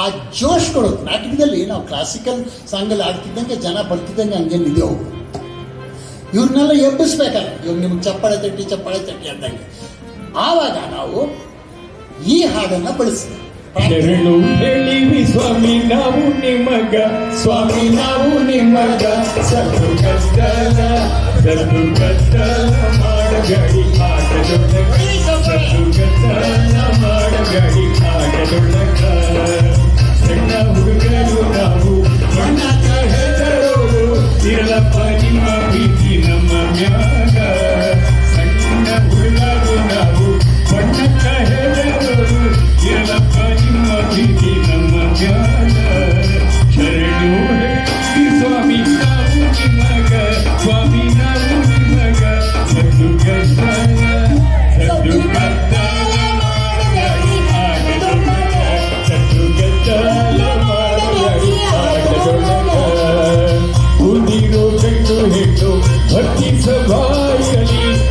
ಆ ಜೋಶ್ಗಳು ನಾಟಕದಲ್ಲಿ ನಾವು ಕ್ಲಾಸಿಕಲ್ ಸಾಂಗಲ್ಲಿ ಆಡ್ತಿದ್ದಂಗೆ ಜನ ಬರ್ತಿದ್ದಂಗೆ ಇದೆ ಅವರು ಇವ್ರನ್ನೆಲ್ಲ ಎಬ್ಬಿಸ್ಬೇಕಲ್ಲ ಇವ್ರು ನಿಮ್ಗೆ ಚಪ್ಪಾಳೆ ತಟ್ಟಿ ಚಪ್ಪಾಳೆ ತಟ್ಟಿ ಅಂದಂಗೆ. ಆವಾಗ ನಾವು ಈ ಹಾಡನ್ನ ಬಳಸ್ತೀವಿ. ಶರಣು ಹೇಳಿವಿ ಸ್ವಾಮಿ, ನಾವು ನಿಮಗ. ಸ್ವಾಮಿ, ನಾವು ನಿಮಗ. ಸದು ಕಷ್ಟ ಸದು ಕಷ್ಟ ಮಾಡಗಡಿ ಆಟದೊಳಗ